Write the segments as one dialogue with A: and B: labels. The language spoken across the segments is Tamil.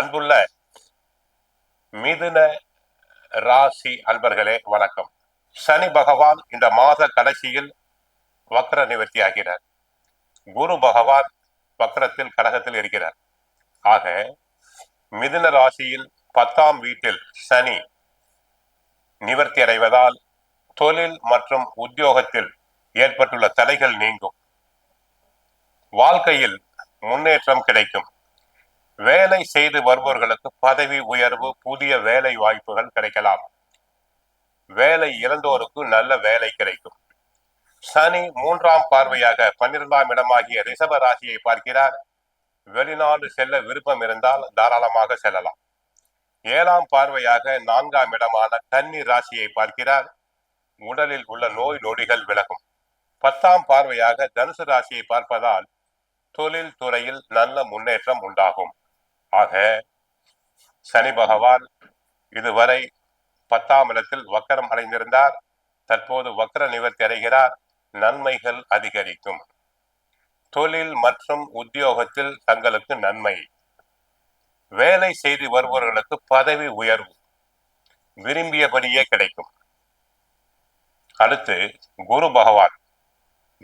A: அன்புள்ள மிதுன ராசி அன்பர்களே வணக்கம். சனி பகவான் இந்த மாத கடைசியில் வக்ர நிவர்த்தி ஆகிறார் குரு பகவான் வக்ரத்தில் கடகத்தில் இருக்கிறார். ஆக மிதுன ராசியில் பத்தாம் வீட்டில் சனி நிவர்த்தி அடைவதால் தொழில் மற்றும் உத்தியோகத்தில் ஏற்பட்டுள்ள தடைகள் நீங்கும். வாழ்க்கையில் முன்னேற்றம் கிடைக்கும். வேலை செய்து வருபவர்களுக்கு பதவி உயர்வு புதிய வேலை வாய்ப்புகள் கிடைக்கலாம். வேலை இழந்தோருக்கு நல்ல வேலை கிடைக்கும். சனி மூன்றாம் பார்வையாக பன்னிரெண்டாம் இடமாகிய ரிஷப ராசியை பார்க்கிறார். வெளிநாடு செல்ல விருப்பம் இருந்தால் தாராளமாக செல்லலாம். ஏழாம் பார்வையாக நான்காம் இடமான கன்னி ராசியை பார்க்கிறார். உடலில் உள்ள நோய் நொடிகள் விலகும். பத்தாம் பார்வையாக தனுசு ராசியை பார்ப்பதால் தொழில் துறையில் நல்ல முன்னேற்றம் உண்டாகும். ஆக சனி பகவான் இதுவரை பத்தாம் இடத்தில் வக்கரம் அடைந்திருந்தார். தற்போது வக்கர நிவர்த்தி அடைகிறார். நன்மைகள் அதிகரிக்கும். தொழில் மற்றும் உத்தியோகத்தில் தங்களுக்கு நன்மை. வேலை செய்து வருபவர்களுக்கு பதவி உயர்வு விரும்பியபடியே கிடைக்கும். அடுத்து குரு பகவான்.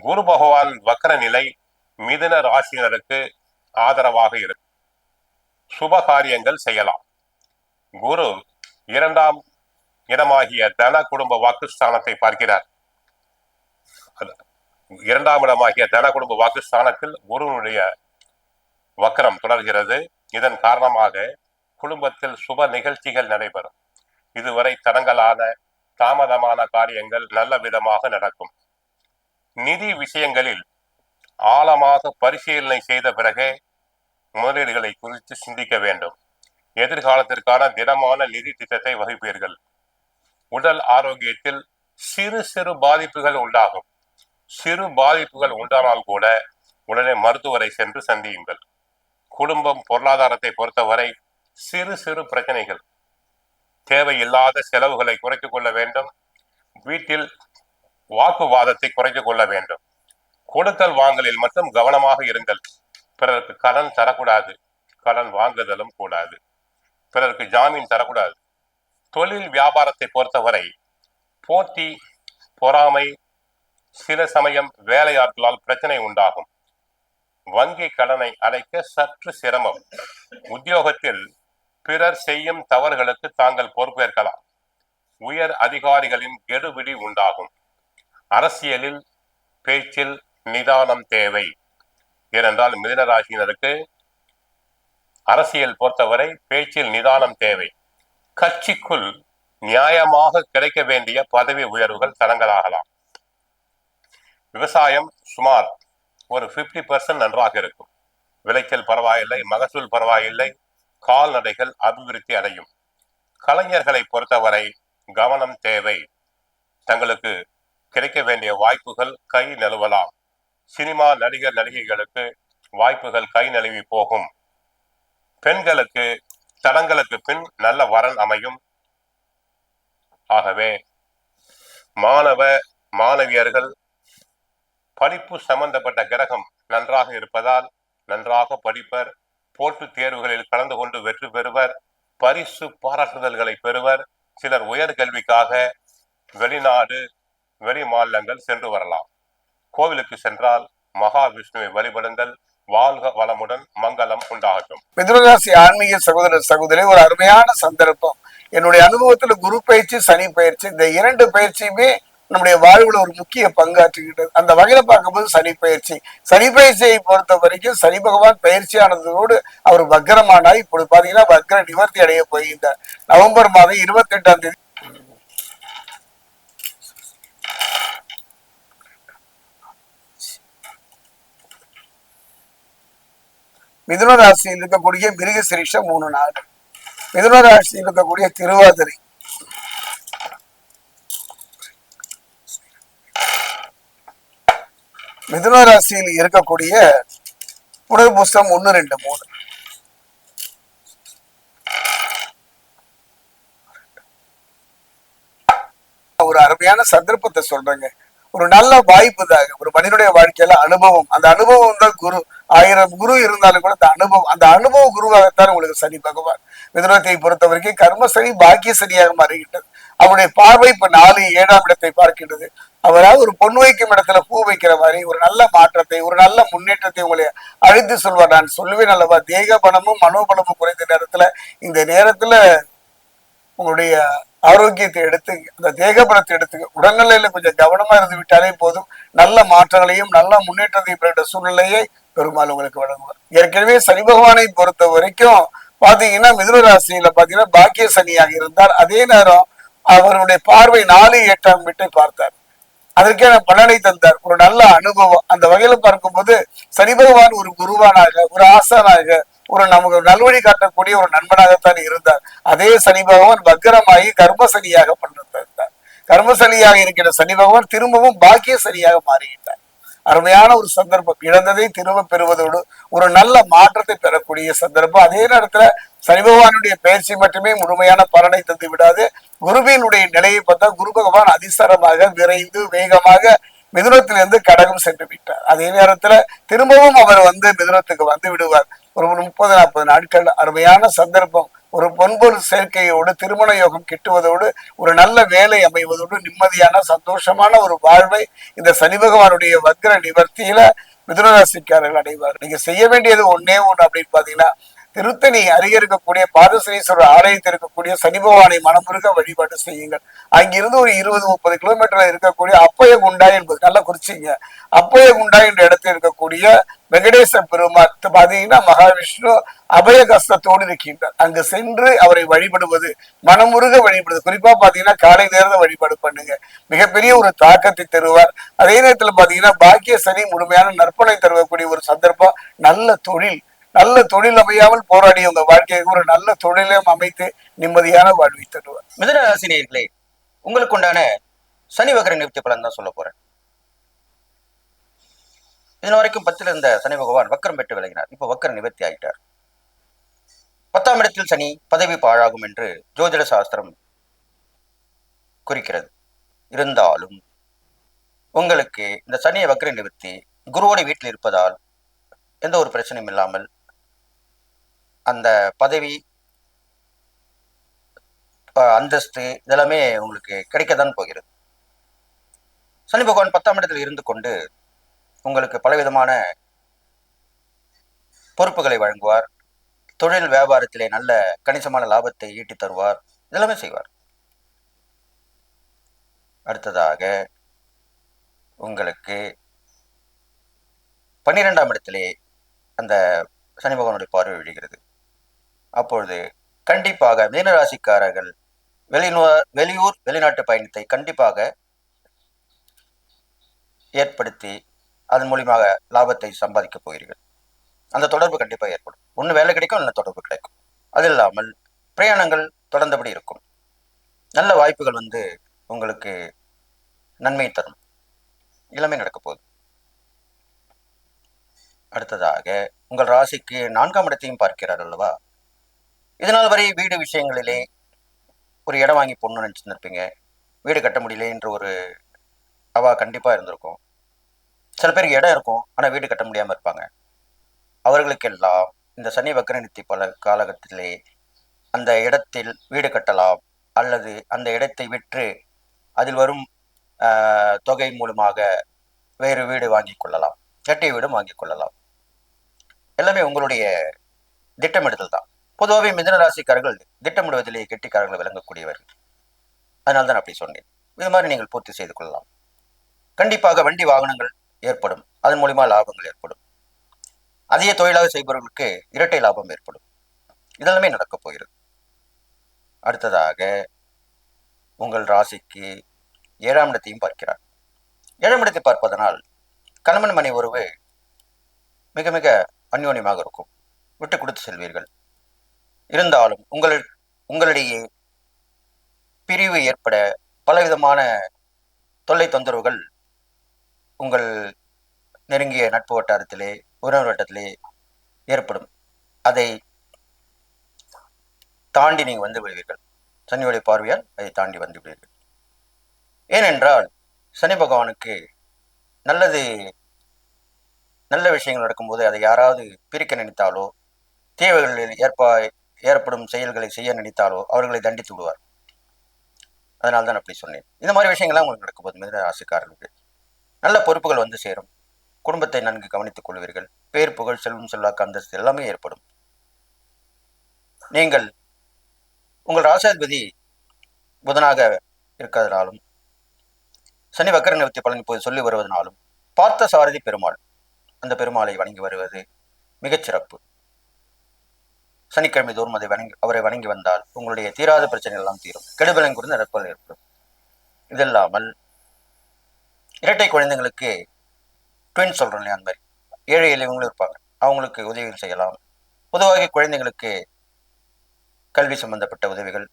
A: குரு பகவான் வக்கர நிலை மிதுன ராசியினருக்கு ஆதரவாக இருக்கும். சுப காரியங்கள் செய்யலாம். குரு இரண்டாம் இடமாகிய தன குடும்ப வாக்குஸ்தானத்தை பார்க்கிறார். இரண்டாம் இடமாகிய தன குடும்ப வாக்குஸ்தானத்தில் குருவனுடைய வக்கரம் தொடர்கிறது. இதன் காரணமாக குடும்பத்தில் சுப நிகழ்ச்சிகள் நடைபெறும். இதுவரை தடங்கலான தாமதமான காரியங்கள் நல்ல விதமாக நடக்கும். நிதி விஷயங்களில் ஆழமாக பரிசீலனை செய்த பிறகே முதலீடுகளை குறித்து சிந்திக்க வேண்டும். எதிர்காலத்திற்கான திடமான நிதி திட்டத்தை வகுப்பீர்கள். உடல் ஆரோக்கியத்தில் சிறு சிறு பாதிப்புகள் உண்டாகும். சிறு பாதிப்புகள் உண்டானால் கூட உடனே மருத்துவரை சென்று சந்தியுங்கள். குடும்பம் பொருளாதாரத்தை பொறுத்தவரை சிறு சிறு பிரச்சனைகள். தேவையில்லாத செலவுகளை குறைத்துக் கொள்ள வேண்டும். வீட்டில் வாக்குவாதத்தை குறைத்துக் கொள்ள வேண்டும். கொடுக்கல் வாங்கலில் மட்டும் கவனமாக இருங்கள். பிறருக்கு கடன் தரக்கூடாது. கடன் வாங்குதலும் கூடாது. பிறருக்கு ஜாமீன் தரக்கூடாது. தொழில் வியாபாரத்தை பொறுத்தவரை போட்டி பொறாமை சில சமயம் வேலையாட்களால் பிரச்சனை உண்டாகும். வங்கி கடனை அடைக்க சற்று சிரமம். உத்தியோகத்தில் பிறர் செய்யும் தவறுகளுக்கு தாங்கள் பொறுப்பேற்கலாம். உயர் அதிகாரிகளின் கெடுபிடி உண்டாகும். அரசியலில் பேச்சில் நிதானம் தேவை. ஏனென்றால் மிதனராசினருக்கு அரசியல் பொறுத்தவரை பேச்சில் நிதானம் தேவை. கட்சிக்குள் நியாயமாக கிடைக்க வேண்டிய பதவி உயர்வுகள் தரங்களாகலாம் விவசாயம் சுமார் ஒரு பிப்டி பர்சன்ட் நன்றாக இருக்கும். விளைச்சல் பரவாயில்லை மகசூல் பரவாயில்லை கால்நடைகள் அபிவிருத்தி அடையும். கலைஞர்களை பொறுத்தவரை கவனம் தேவை. தங்களுக்கு கிடைக்க வேண்டிய வாய்ப்புகள் கை நழுவலாம். சினிமா நடிகர் நடிகைகளுக்கு வாய்ப்புகள் கை நழுவி போகும். பெண்களுக்கு தடங்களுக்கு பின் நல்ல வரன் அமையும். ஆகவே மாணவ மாணவியர்கள் படிப்பு சம்பந்தப்பட்ட கிரகம் நன்றாக இருப்பதால் நன்றாக படிப்பர் போட்டுத் தேர்வுகளில் கலந்து கொண்டு வெற்றி பெறுவர் பரிசு பாராட்டுதல்களை பெறுவர் சிலர் உயர்கல்விக்காக வெளிநாடு வெளி மாநிலங்கள் சென்று வரலாம். கோவிலுக்கு சென்றால் மகாவிஷ்ணுவை வழிபடுங்கள். வாழ்க வளமுடன் மங்களம் உண்டாகட்டும்.
B: மிதுனராசி ஆன்மீக சகோதர சகோதரி ஒரு அருமையான சந்தர்ப்பம். என்னுடைய அனுபவத்துல குரு பயிற்சி சனி பயிற்சி இந்த இரண்டு பயிற்சியுமே நம்முடைய வாழ்வுல ஒரு முக்கிய பங்காற்றுகின்றது அந்த வகையில பார்க்கும்போது சனி பயிற்சி. சனி பயிற்சியை பொறுத்த வரைக்கும் சனி பகவான் பயிற்சியானதோடு அவர் வக்ரமானாய் இப்படி பாத்தீங்கன்னா வக்ர நிவர்த்தி அடைய போகின்றார். நவம்பர் மாதம் இருபத்தி எட்டாம் தேதி மிதுன ராசியில் இருக்கக்கூடிய மிருக சிரீஷம் மூணு நாள். மிதுன ராசியில் இருக்கக்கூடிய திருவாதிரை. மிதுன ராசியில் இருக்கக்கூடிய புனர்புஸ்தம் ஒன்னு ரெண்டு மூணு. ஒரு அருமையான சந்தர்ப்பத்தை சொல்றேங்க. ஒரு நல்ல வாய்ப்பு தாங்க. ஒரு மனிதனுடைய வாழ்க்கையில அனுபவம். அந்த அனுபவம் தான் குரு. ஆயிரம் குரு இருந்தாலும் கூட அந்த அனுபவம் அந்த அனுபவ குருவாகத்தான் உங்களுக்கு சனி பகவான். மிதனத்தை பொறுத்த வரைக்கும் கர்ம சனி பாக்கிய சனியாக மாறுகின்றது. அவருடைய பார்வை இப்ப நாலு ஏழாம் இடத்தை பார்க்கின்றது. அவரால் ஒரு பொன் வைக்கும் இடத்துல பூ வைக்கிற மாதிரி ஒரு நல்ல மாற்றத்தை ஒரு நல்ல முன்னேற்றத்தை உங்களை அழைத்து சொல்வார். நான் சொல்லுவேன் அல்லவா தேக பலமும் மனோபலமும் குறைந்த நேரத்துல இந்த நேரத்துல உங்களுடைய ஆரோக்கியத்தை எடுத்து அந்த தேகபலத்தை எடுத்துங்க உடல்நிலையில கொஞ்சம் கவனமா இருந்து விட்டாலே போதும். நல்ல மாற்றங்களையும் நல்ல முன்னேற்றத்தையும் பெற்ற சூழ்நிலையை பெருமாள் உங்களுக்கு வழங்குவார். ஏற்கனவே சனி பகவானை பொறுத்த வரைக்கும் பாத்தீங்கன்னா மிதுன ராசியில பாத்தீங்கன்னா பாக்கிய சனியாக இருந்தார். அதே நேரம் அவருடைய பார்வை நாலு எட்டாம் வீட்டை பார்த்தார். அதற்கான பலனை தந்தார். ஒரு நல்ல அனுபவம். அந்த வகையில பார்க்கும்போது சனி பகவான் ஒரு குருவானாக ஒரு ஆசானாக ஒரு நமக்கு நல்வழி காட்டக்கூடிய ஒரு நண்பனாகத்தான் இருந்தார். அதே சனி பகவான் வக்கரமாகி கர்ம சனியாக பண்ணிருந்தார் கர்ம சனியாக இருக்கிற சனி பகவான் திரும்பவும் பாக்கிய சனியாக மாறிவிட்டார் அருமையான ஒரு சந்தர்ப்பம். இழந்ததை திரும்ப பெறுவதோடு ஒரு நல்ல மாற்றத்தை பெறக்கூடிய சந்தர்ப்பம். அதே நேரத்துல சனி பகவானுடைய பயிற்சி மட்டுமே முழுமையான பலனை தந்து விடாது. குருவினுடைய நிலையை பார்த்தா குரு பகவான் அதிசாரமாக விரைந்து வேகமாக மிதுனத்திலிருந்து கடகம் சென்று விட்டார். அதே நேரத்துல திரும்பவும் அவர் வந்து மிதுனத்துக்கு வந்து விடுவார். ஒரு முப்பது நாற்பது நாட்கள் அருமையான சந்தர்ப்பம். ஒரு பொன்பொருள் சேர்க்கையோடு திருமண யோகம் கிட்டுவதோடு ஒரு நல்ல வேலை அமைவதோடு நிம்மதியான சந்தோஷமான ஒரு வாழ்வை இந்த சனி பகவானுடைய வக்ர நிவர்த்தியில மிதுனராசிக்காரர்கள் அடைவார் நீங்க செய்ய வேண்டியது ஒன்னே ஒண்ணு அப்படின்னு பாத்தீங்கன்னா திருத்தணி அருகே இருக்கக்கூடிய பாதசனீஸ்வரர் ஆலயத்தில் இருக்கக்கூடிய சனி பகவானை மனமுருக வழிபாடு செய்யுங்கள். அங்கிருந்து ஒரு இருபது முப்பது கிலோமீட்டர்ல இருக்கக்கூடிய அப்பய குண்டா என்பது நல்லா குறிச்சிங்க. அப்பய குண்டா என்ற இடத்தில் இருக்கக்கூடிய வெங்கடேச பெருமாள் பாத்தீங்கன்னா மகாவிஷ்ணு அபய கஸ்தத்தோடு இருக்கின்றார். அங்கு சென்று அவரை வழிபடுவது மனமுருக வழிபடுவது. குறிப்பா பாத்தீங்கன்னா காலை நேரத்தை வழிபாடு பண்ணுங்க. மிகப்பெரிய ஒரு தாக்கத்தை தருவார். அதே நேரத்துல பாத்தீங்கன்னா பாக்கிய சனி முழுமையான நற்பனை தருவக்கூடிய ஒரு சந்தர்ப்பம் நல்ல தொழில். நல்ல தொழில் அமையாமல் போராடி உங்க வாழ்க்கையை ஒரு நல்ல தொழிலையும் அமைத்து நிம்மதியான வாழ்வை தருவார்.
C: மிதனராசினியர்களே உங்களுக்கு உண்டான சனி வகர நிவர்த்தி பலன் தான் சொல்ல போறேன். இதன வரைக்கும் பத்தில் இருந்த சனி பகவான் வக்கரம் பெற்று விலகினார் இப்போ வக்கர நிவர்த்தி ஆயிட்டார். பத்தாம் இடத்தில் சனி பதவி பாழாகும் என்று ஜோதிட சாஸ்திரம் குறிக்கிறது. இருந்தாலும் உங்களுக்கு இந்த சனியை வக்கர நிவர்த்தி குருவோட வீட்டில் இருப்பதால் எந்த ஒரு பிரச்சனையும் இல்லாமல் அந்த பதவி அந்தஸ்து இதெல்லாமே உங்களுக்கு கிடைக்கத்தான் போகிறது. சனி பகவான் பத்தாம் இடத்தில் இருந்து கொண்டு உங்களுக்கு பலவிதமான பொறுப்புகளை வழங்குவார். தொழில் வியாபாரத்திலே நல்ல கணிசமான லாபத்தை ஈட்டி தருவார். இதெல்லாமே செய்வார். அடுத்ததாக உங்களுக்கு பன்னிரெண்டாம் இடத்திலே அந்த சனி பகவானுடைய பார்வை விழுகிறது. அப்பொழுது கண்டிப்பாக மீனராசிக்காரர்கள் வெளிநூ வெளியூர் வெளிநாட்டு பயணத்தை கண்டிப்பாக ஏற்படுத்தி அதன் மூலியமாக லாபத்தை சம்பாதிக்கப் போகிறீர்கள். அந்த தொடர்பு கண்டிப்பாக ஏற்படும். ஒன்று வேலை கிடைக்கும் இல்லை தொடர்பு கிடைக்கும். அது இல்லாமல் பிரயாணங்கள் தொடர்ந்தபடி இருக்கும். நல்ல வாய்ப்புகள் வந்து உங்களுக்கு நன்மை தரும். எல்லாமே நடக்க போகுது. அடுத்ததாக உங்கள் ராசிக்கு நான்காம் இடத்தையும் பார்க்கிறார் அல்லவா? இதனால் வரை வீடு விஷயங்களிலே ஒரு இடம் வாங்கி போடணும்னு நினச்சிருந்துருப்பீங்க. வீடு கட்ட முடியல என்ற ஒரு அவா கண்டிப்பாக இருந்திருக்கும். சில பேருக்கு இடம் இருக்கும் ஆனால் வீடு கட்ட முடியாமல் இருப்பாங்க. அவர்களுக்கெல்லாம் இந்த சனி வக்கரநித்தி பல காலகட்டத்திலே அந்த இடத்தில் வீடு கட்டலாம் அல்லது அந்த இடத்தை விற்று அதில் வரும் தொகை மூலமாக வேறு வீடு வாங்கிக் கொள்ளலாம். கட்டிய வீடும் வாங்கி கொள்ளலாம். எல்லாமே உங்களுடைய திட்டமிடுதல் தான். பொதுவாகவே மிதன ராசிக்காரர்கள் திட்டமிடுவதிலே கெட்டிக்காரர்கள் விளங்கக்கூடியவர்கள். அதனால தான் அப்படி சொன்னேன். இது மாதிரி நீங்கள் பூர்த்தி செய்து கொள்ளலாம். கண்டிப்பாக வண்டி வாகனங்கள் ஏற்படும். அதன் மூலிமா லாபங்கள் ஏற்படும். அதிக தொழிலாக செய்பவர்களுக்கு இரட்டை லாபம் ஏற்படும். இதெல்லாமே நடக்கப் போகிறது. அடுத்ததாக உங்கள் ராசிக்கு ஏழாம் இடத்தையும் பார்க்கிறார். ஏழாம் இடத்தை பார்ப்பதனால் கணவன் மனை உறவு மிக மிக அந்யோன்யமாக இருக்கும். விட்டு கொடுத்து செல்வீர்கள். இருந்தாலும் உங்கள் உங்களிடையே பிரிவு ஏற்பட பலவிதமான தொல்லை தொந்தரவுகள் உங்கள் நெருங்கிய நட்பு வட்டாரத்திலே உறவு வட்டத்திலே ஏற்படும். அதை தாண்டி நீங்கள் வந்து விடுவீர்கள். சனியுடைய பார்வையால் அதை தாண்டி வந்து விடுவீர்கள். ஏனென்றால் சனி பகவானுக்கு நல்லது நல்ல விஷயங்கள் நடக்கும்போது அதை யாராவது பிரிக்க நினைத்தாலோ தீவைகளில் ஏற்ப ஏற்படும் செயல்களை செய்ய நினைத்தாலோ அவர்களை தண்டித்து விடுவார். அதனால தான் அப்படி சொன்னேன். இந்த மாதிரி விஷயங்கள்லாம் உங்களுக்கு நடக்கும்போது மிதன ராசிக்காரர்களுக்கு. நல்ல பொறுப்புகள் வந்து சேரும். குடும்பத்தை நன்கு கவனித்துக் கொள்வீர்கள். பேர் புகழ் செல்வம் செல்வாக்கு அந்தஸ்து எல்லாமே ஏற்படும். நீங்கள் உங்கள் ராசாதிபதி புதனாக இருக்கிறதுனாலும் சனி வக்கர நிறுத்தி பலன் இப்போது சொல்லி வருவதனாலும் பார்த்த சாரதி பெருமாள் அந்த பெருமாளை வணங்கி வருவது மிகச்சிறப்பு. சனிக்கிழமை தோறும் அதை வணங்கி அவரை வணங்கி வந்தால் உங்களுடைய தீராத பிரச்சனை எல்லாம் தீரும். கெடுபலம் குறித்து நடப்பது ஏற்படும். இதில்லாமல் இரட்டை குழந்தைங்களுக்கு ட்வின் சொல்கிறோம் இல்லையா அந்த மாதிரி. ஏழை எளியவங்களும் இருப்பாங்க. அவங்களுக்கு உதவிகள் செய்யலாம். பொதுவாக குழந்தைங்களுக்கு கல்வி சம்பந்தப்பட்ட உதவிகள்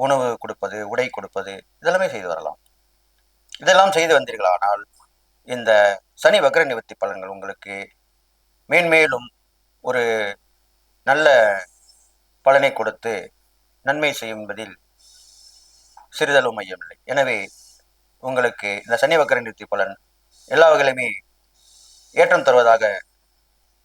C: உணவு கொடுப்பது உடை கொடுப்பது இதெல்லாமே செய்து வரலாம். இதெல்லாம் செய்து வந்தீர்களானால் இந்த சனி வக்ர நிவர்த்தி பலன்கள் உங்களுக்கு மேன்மேலும் ஒரு நல்ல பலனை கொடுத்து நன்மை செய்யும் என்பதில் சிறிதளவு மையமில்லை. எனவே உங்களுக்கு இந்த சனி வக்ர நிவர்த்தி பலன் எல்லா வகையிலுமே ஏற்றம் தருவதாக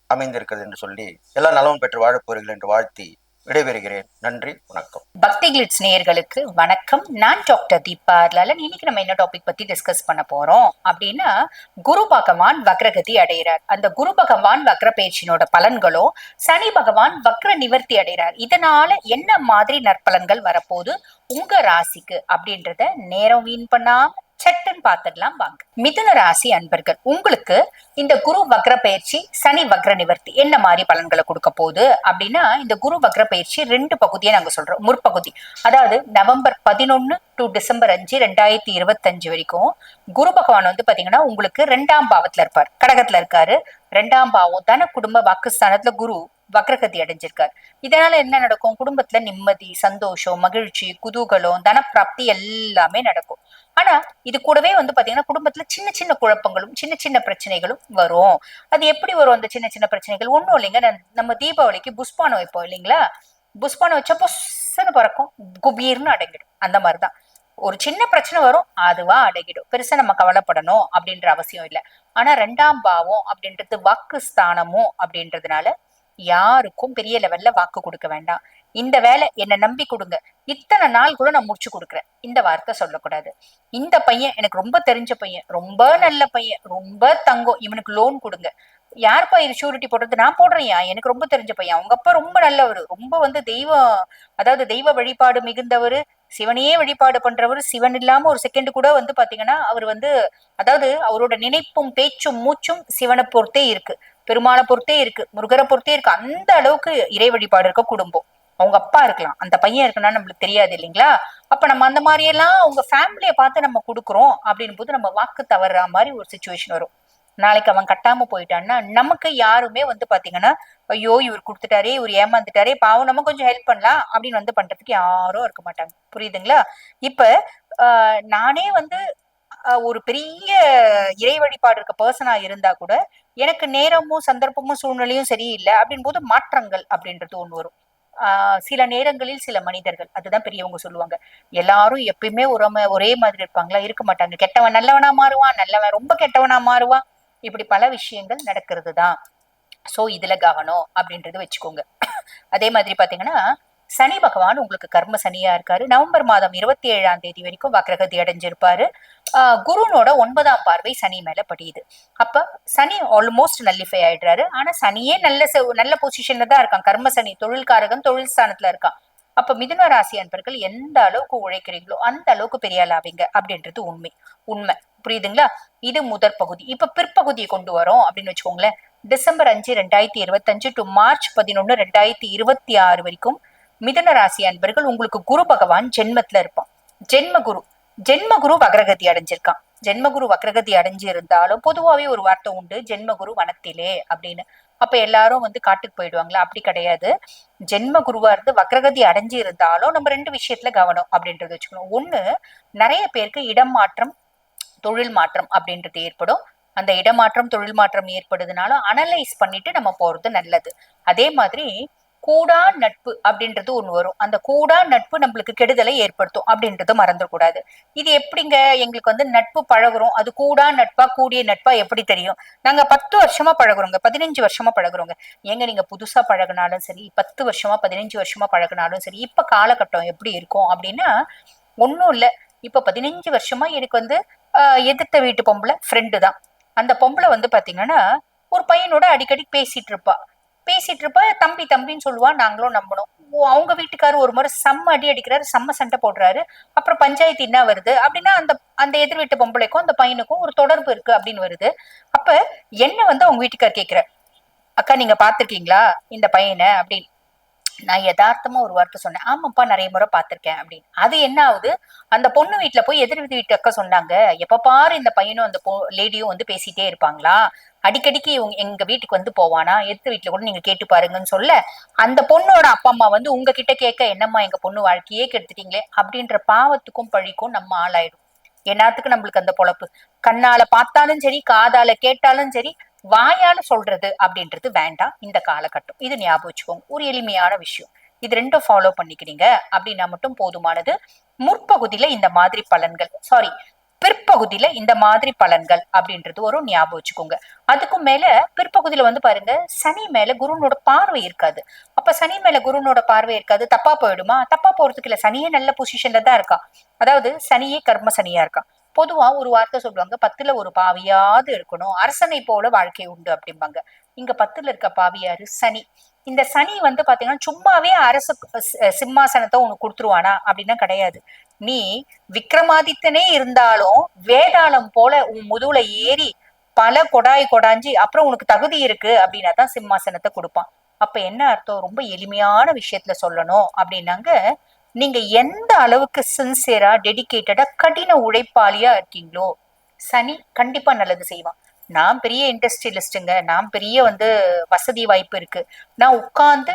C: அமைந்திருக்கிறது என்று சொல்லி எல்லா நலமும் பெற்று வாழப்போறீர்கள் என்று வாழ்த்தி விடைபெறுகிறேன். நன்றி வணக்கம்.
D: பக்தி கிளிட்ஸ் நேயர்களுக்கு வணக்கம். நான் டாக்டர் தீபா லலன். இன்னைக்கு நம்ம என்ன டாபிக் பத்தி டிஸ்கஸ் பண்ண போறோம்? அப்படின்னா குரு பகவான் வக்ரகதி அடைகிறார். அந்த குரு பகவான் வக்ர பயிற்சியினோட பலன்களோ சனி பகவான் வக்ர நிவர்த்தி அடைகிறார். இதனால என்ன மாதிரி நற்பலன்கள் வரப்போகுது? உங்க ராசிக்கு அப்படின்றத நேரம் வீண் பண்ணாம சட்டன் பார்த்துடலாம் வாங்க. மிதுன ராசி அன்பர்கள் உங்களுக்கு இந்த குரு வக்ர பயிற்சி சனி வக்ர நிவர்த்தி என்ன மாதிரி பலன்களை கொடுக்க போகுது? அப்படின்னா இந்த குரு வக்ர பயிற்சி ரெண்டு பகுதியை நாங்க சொல்றோம். முற்பகுதி. அதாவது நவம்பர் பதினொன்னு டு டிசம்பர் அஞ்சு ரெண்டாயிரத்தி இருபத்தஞ்சு வரைக்கும் குரு பகவான் வந்து பாத்தீங்கன்னா உங்களுக்கு ரெண்டாம் பாவத்துல இருப்பார். கடகத்துல இருக்காரு. ரெண்டாம் பாவம் தான குடும்ப வாக்குஸ்தானத்துல குரு வக்ரகதி அடைஞ்சிருக்கார். இதனால என்ன நடக்கும்? குடும்பத்துல நிம்மதி சந்தோஷம் மகிழ்ச்சி குதூகலம் தனப்பிராப்தி எல்லாமே நடக்கும். ஆனா இது கூடவே வந்து பாத்தீங்கன்னா குடும்பத்துல சின்ன சின்ன குழப்பங்களும் சின்ன சின்ன பிரச்சனைகளும் வரும். அது எப்படி வரும்? அந்த சின்ன சின்ன பிரச்சனைகள்? ஒண்ணும் இல்லைங்க. நம்ம தீபாவளிக்கு புஷ்பானம் வைப்போம் இல்லைங்களா? புஷ்பானம் வச்சா பொஸ்ன்னு பறக்கும். குபீர்னு அடங்கிடும். அந்த மாதிரிதான். ஒரு சின்ன பிரச்சனை வரும் அதுவா அடங்கிடும். பெருசா நம்ம கவலைப்படணும் அப்படின்ற அவசியம் இல்லை. ஆனா ரெண்டாம் பாவம் அப்படின்றது வாக்கு ஸ்தானமும் அப்படின்றதுனால யாருக்கும் பெரிய லெவல்ல வாக்கு கொடுக்க வேண்டாம். இந்த வேலை என்னை நம்பி கொடுங்க. இத்தனை நாள் கூட நான் முடிச்சு கொடுக்குறேன். இந்த வார்த்தை சொல்லக்கூடாது. இந்த பையன் எனக்கு ரொம்ப தெரிஞ்ச பையன். ரொம்ப நல்ல பையன். ரொம்ப தங்கம். இவனுக்கு லோன் கொடுங்க. யாருப்பா இது ஷூரிட்டி போடுறது? நான் போடுறேன்யா எனக்கு ரொம்ப தெரிஞ்ச பையன். அவங்க அப்பா ரொம்ப நல்லவர். ரொம்ப வந்து தெய்வம் அதாவது தெய்வ வழிபாடு மிகுந்தவர். சிவனையே வழிபாடு பண்றவர் சிவன் இல்லாம ஒரு செகண்ட் கூட வந்து பாத்தீங்கன்னா அவர் வந்து அதாவது அவரோட நினைப்பும் பேச்சும் மூச்சும் சிவனை பொறுத்தே இருக்கு. பெருமானை பொறுத்தே இருக்கு. முருகரை பொறுத்தே இருக்கு. அந்த அளவுக்கு இறை வழிபாடு இருக்க குடும்பம். அவங்க அப்பா இருக்கலாம். அந்த பையன் இருக்குன்னா நம்மளுக்கு தெரியாது இல்லைங்களா? அப்ப நம்ம அந்த மாதிரி எல்லாம் அவங்க ஃபேமிலியை பார்த்து நம்ம கொடுக்குறோம். அப்படின் போது நம்ம வாக்கு தவறுற மாதிரி ஒரு சுச்சுவேஷன் வரும். நாளைக்கு அவன் கட்டாம போயிட்டான்னா நமக்கு யாருமே வந்து பாத்தீங்கன்னா ஐயோ இவர் கொடுத்துட்டாரே இவர் ஏமாந்துட்டாரே பாவம் நம்ம கொஞ்சம் ஹெல்ப் பண்ணலாம் அப்படின்னு வந்து பண்றதுக்கு யாரும் இருக்க மாட்டாங்க. புரியுதுங்களா? இப்ப ஆஹ் நானே வந்து ஒரு பெரிய இறை வழிபாடு இருக்க பர்சனா இருந்தா கூட எனக்கு நேரமும் சந்தர்ப்பமும் சூழ்நிலையும் சரியில்லை அப்படின் போது மாற்றங்கள் அப்படின்றது ஒன்று வரும். ஆஹ் சில நேரங்களில் சில மனிதர்கள் அதுதான் பெரியவங்க சொல்லுவாங்க. எல்லாரும் எப்பயுமே ஒரு ஒரே மாதிரி இருப்பாங்களா? இருக்க மாட்டாங்க. கெட்டவன் நல்லவனா மாறுவான் நல்லவன் ரொம்ப கெட்டவனா மாறுவான். இப்படி பல விஷயங்கள் நடக்கிறது தான் ஸோ இதுல கவனம் அப்படின்றது வச்சுக்கோங்க. அதே மாதிரி பாத்தீங்கன்னா சனி பகவான் உங்களுக்கு கர்ம சனியா இருக்காரு. நவம்பர் மாதம் இருபத்தி ஏழாம் தேதி வரைக்கும் வக்ரகதி அடைஞ்சிருப்பாரு. குருனோட ஒன்பதாம் பார்வை சனி மேல படியுது. அப்ப சனி ஆல்மோஸ்ட் நல்லிஃபை ஆயிடுறாரு. ஆனா சனியே நல்ல நல்ல பொசிஷன்ல தான் இருக்கான். கர்ம சனி தொழில்காரகன் தொழில் ஸ்தானத்துல இருக்கான். அப்ப மிதுன ராசி அன்பர்கள் எந்த அளவுக்கு உழைக்கிறீங்களோ அந்த அளவுக்கு பெரிய ஆவீங்க அப்படின்றது உண்மை. உண்மை. புரியுதுங்களா? இது முதற் பகுதி. இப்ப பிற்பகுதியை கொண்டு வரோம் அப்படின்னு வச்சுக்கோங்களேன். டிசம்பர் அஞ்சு ரெண்டாயிரத்தி இருபத்தஞ்சு டு மார்ச் பதினொன்னு ரெண்டாயிரத்தி இருபத்தி ஆறு வரைக்கும் மிதன ராசி அன்பர்கள் உங்களுக்கு குரு பகவான் ஜென்மத்துல இருப்பான். ஜென்ம குரு ஜென்ம குரு வக்ரகதி அடைஞ்சிருக்கான். ஜென்மகுரு வக்ரகதி அடைஞ்சு இருந்தாலும் பொதுவாவே ஒரு வார்த்தை உண்டு ஜென்மகுரு வனத்திலே அப்படின்னு. அப்ப எல்லாரும் வந்து காட்டுக்கு போயிடுவாங்களா? அப்படி கிடையாது. ஜென்ம குருவா இருந்து வக்ரகதி அடைஞ்சு இருந்தாலும் நம்ம ரெண்டு விஷயத்துல கவனம் அப்படின்றது வச்சுக்கணும். ஒண்ணு நிறைய பேருக்கு இடம் மாற்றம் தொழில் மாற்றம் அப்படின்றது ஏற்படும். அந்த இடமாற்றம் தொழில் மாற்றம் ஏற்படுதுனாலும் அனலைஸ் பண்ணிட்டு நம்ம போறது நல்லது. அதே மாதிரி கூடா நட்பு அப்படின்றது ஒன்று வரும். அந்த கூடா நட்பு நம்மளுக்கு கெடுதலை ஏற்படுத்தும் அப்படின்றது மறந்துடக்கூடாது. இது எப்படிங்க எங்களுக்கு வந்து நட்பு பழகுறோம்? அது கூடா நட்பா கூடிய நட்பா எப்படி தெரியும்? நாங்க பத்து வருஷமா பழகுறோங்க. பதினஞ்சு வருஷமா பழகுறோங்க. எங்க நீங்க புதுசா பழகுனாலும் சரி பத்து வருஷமா பதினஞ்சு வருஷமா பழகுனாலும் சரி இப்ப காலகட்டம் எப்படி இருக்கும் அப்படின்னா ஒன்றும் இல்லை. இப்போ பதினஞ்சு வருஷமா எனக்கு வந்து எதிர்த்த வீட்டு பொம்பளை ஃப்ரெண்டு தான். அந்த பொம்பளை வந்து பாத்தீங்கன்னா ஒரு பையனோட அடிக்கடி பேசிட்டு இருப்பா பேசிட்டு இருப்பா தம்பி தம்பின்னு சொல்லுவா நாங்களும் நம்பணும் ஓ, அவங்க வீட்டுக்காரர் ஒரு முறை செம்ம அடி அடிக்கிறாரு செம்ம சண்டை போடுறாரு. அப்புறம் பஞ்சாயத்து என்ன வருது? அப்படின்னா அந்த அந்த எதிர் வீட்டு பொம்பளைக்கும் அந்த பையனுக்கும் ஒரு தொடர்பு இருக்கு அப்படின்னு வருது. அப்ப என்ன வந்து அவங்க வீட்டுக்கார் கேக்குற அக்கா நீங்க பாத்துருக்கீங்களா இந்த பையனை? அப்படின்னு. நான் யதார்த்தமா ஒரு வார்த்தை சொன்னேன். ஆமாப்பா நிறைய முறை பார்த்திருக்கேன் அப்படின்னு. அது என்ன ஆகுது? அந்த பொண்ணு வீட்டுல போய் எதிர் வீட்டு அக்கா சொன்னாங்க. எப்ப பாரு இந்த பையனும் அந்த லேடியும் வந்து பேசிட்டே இருப்பாங்களா? அடிக்கடிக்கு இவங்க எங்க வீட்டுக்கு வந்து போவானா? எடுத்து வீட்டுல கூட நீங்க கேட்டு பாருங்கன்னு சொல்ல அந்த பொண்ணோட அப்பா அம்மா வந்து உங்ககிட்ட கேட்க என்னம்மா எங்க பொண்ணு வாழ்க்கையே கெடுத்துட்டீங்களே? அப்படின்ற பாவத்துக்கும் பழிக்கும் நம்ம ஆளாயிடும். என்னத்துக்கு நம்மளுக்கு அந்த பொழப்பு. கண்ணால பார்த்தாலும் சரி காதால கேட்டாலும் சரி வாயால சொல்றது அப்படின்றது வேண்டாம். இந்த காலகட்டம். இது ஞாபகம் வச்சுக்கோங்க. ஒரு எளிமையான விஷயம். இது ரெண்டும் ஃபாலோ பண்ணிக்கிறீங்க அப்படின்னா மட்டும் போதுமானது. முற்பகுதியில இந்த மாதிரி பலன்கள் சாரி பிற்பகுதியில இந்த மாதிரி பலன்கள் அப்படின்றது ஒரு ஞாபகம் வச்சுக்கோங்க. அதுக்கும் மேல பிற்பகுதியில வந்து பாருங்க சனி மேல குருனோட பார்வை இருக்காது. அப்ப சனி மேல குருனோட பார்வை இருக்காது. தப்பா போயிடுமா? தப்பா போறதுக்கு இல்ல. சனியே நல்ல பொசிஷன்ல தான் இருக்கா. அதாவது சனியே கர்ம சனியா இருக்கான் பொதுவா ஒரு வார்த்தை சொல்லுவாங்க பத்துல ஒரு பாவியாவது இருக்கணும் அரசனை போல வாழ்க்கை உண்டு அப்படிம்பாங்க. இங்க பத்துல இருக்க பாவியாரு சனி. இந்த சனி வந்து பாத்தீங்கன்னா சும்மாவே அரச சிம்மாசனத்தை உனக்கு கொடுத்துருவானா? அப்படின்னா கிடையாது. நீ விக்ரமாதித்தனே இருந்தாலும் வேதாளம் போல உன் முதுகுல ஏறி பல கொடாய் கொடாஞ்சி அப்புறம் உனக்கு தகுதி இருக்கு அப்படின்னா தான் சிம்மாசனத்தை கொடுப்பான். அப்ப என்ன அர்த்தம்? ரொம்ப எளிமையான விஷயத்துல சொல்லணும் அப்படின்னாங்க நீங்க எந்த அளவுக்கு சின்சியரா டெடிக்கேட்டடா கடின உழைப்பாளியா இருக்கீங்களோ சனி கண்டிப்பா நல்லது செய்வான். நான் பெரிய இண்டஸ்ட்ரியலிஸ்ட்டுங்க நான் பெரிய வந்து வசதி வாய்ப்பு இருக்கு. நான் உட்கார்ந்து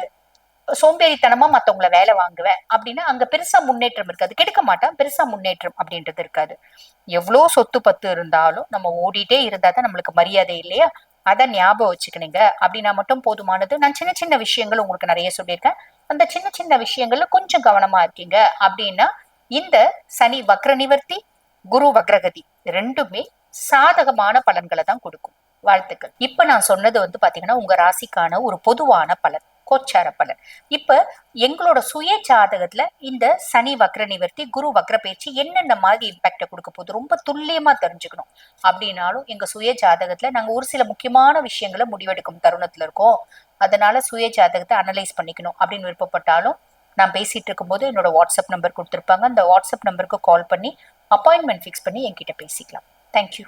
D: சோம்பேறித்தனமா மத்தவங்கள வேலை வாங்குவேன் அப்படின்னா அங்க பெருசா முன்னேற்றம் இருக்காது. கெடுக்க மாட்டான். பெருசா முன்னேற்றம் அப்படின்றது இருக்காது. எவ்வளோ சொத்து பத்து இருந்தாலும் நம்ம ஓடிட்டே இருந்தா தான் நம்மளுக்கு மரியாதை இல்லையா? அதை ஞாபகம் வச்சுக்கணுங்க. அப்படின்னா மட்டும் போதுமானது. நான் சின்ன சின்ன விஷயங்கள் உங்களுக்கு நிறைய சொல்லியிருக்கேன். அந்த சின்ன சின்ன விஷயங்கள்ல கொஞ்சம் கவனமா இருக்கீங்க. அப்படின்னா இந்த சனி வக்ர நிவர்த்தி குரு வக்ரகதி ரெண்டுமே சாதகமான பலன்களை தான் கொடுக்கும். வாழ்த்துக்கள். இப்ப நான் சொன்னது வந்து பாத்தீங்கன்னா உங்க ராசிக்கான ஒரு பொதுவான பலன் கோச்சார பலன். இப்ப எங்களோட சுய ஜாதகத்துல இந்த சனி வக்ர நிவர்த்தி குரு வக்ர பயிற்சி என்னென்ன மாதிரி இம்பாக்ட கொடுக்க போகுது ரொம்ப துல்லியமா தெரிஞ்சுக்கணும். அப்படின்னாலும் எங்க சுய ஜாதகத்துல நாங்க ஒரு சில முக்கியமான விஷயங்களை முடிவெடுக்கும் தருணத்துல இருக்கோம். அதனால சுய ஜாதகத்தை அனலைஸ் பண்ணிக்கணும் அப்படின்னு விருப்பப்பட்டாலும் நான் பேசிட்டு இருக்கும்போது என்னோட வாட்ஸ்அப் நம்பர் கொடுத்துருப்பாங்க. அந்த வாட்ஸ்அப் நம்பருக்கு கால் பண்ணி அப்பாயின்மெண்ட் ஃபிக்ஸ் பண்ணி என்கிட்ட பேசிக்கலாம். தேங்க்யூ